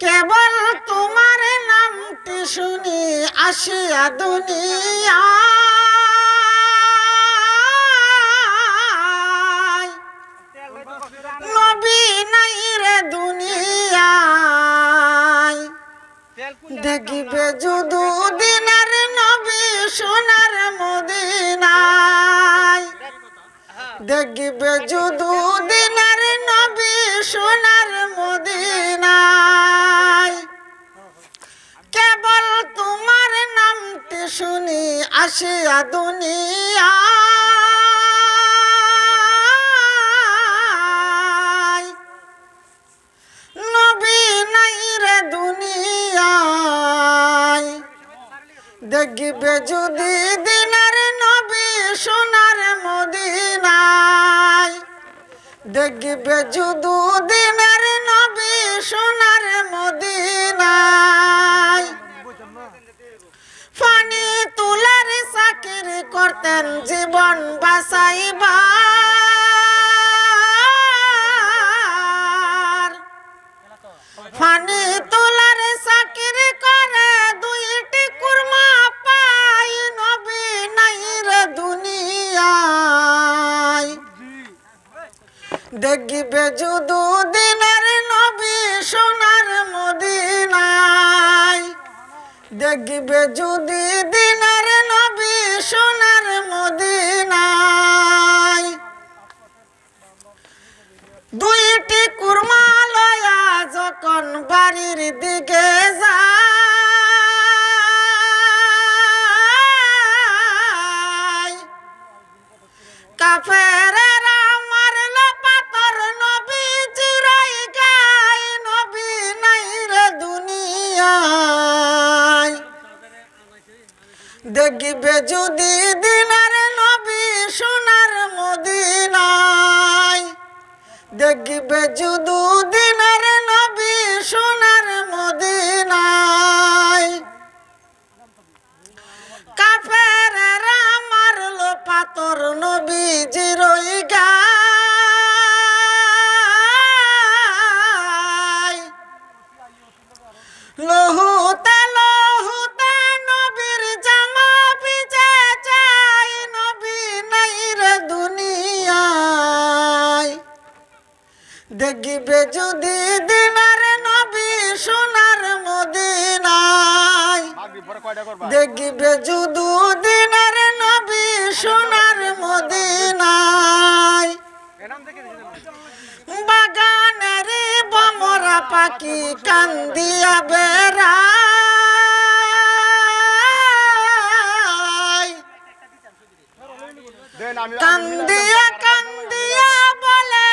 কেবল তোমার নামটি শুনি আসিয়া দুনিয়া। নাই রে দুনিয়ায়। দেখিবে যদু দিনার নবী সোনার মদিনায়। দেখিবে যদু দিনার নবী সোনার মদিনায়। আসিয়া দুনিয়া। নবী নাই রে দুনিয়ায়। দেখিবে যদি দিনার নবী সোনার মদিনায়। দেখিবে যদু দিনার নবী সোনার করতেন জীবন বাঁচাইবার। ফানি তোলার চাকরি করে দুইটি কুরমা পাই, নবী নাই রে দুনিয়ায়। দেখিবে যদু দিনের নবী সোনার মদিনায়। দেখিবে যদি দিনের নবী সোনার দিকে চিরাই দুনিয়ায়। দেখিবে যদি দিনার নবী সোনার মদিনায়। দেখিবে যদু পাতর নবী জিরই গায় লহুতে লহুতে নবীর জামা নবী নাই রে দুনিয়ায়। দেখিবে যদি দিনার নবী সোনার মদিনায়। দেখিবে যদু দিনার সোনার মদিনায়। বাগানের বমরা পাখি কান্দিয়া বেড়া কান্দিয়া কান্দিয়া বলে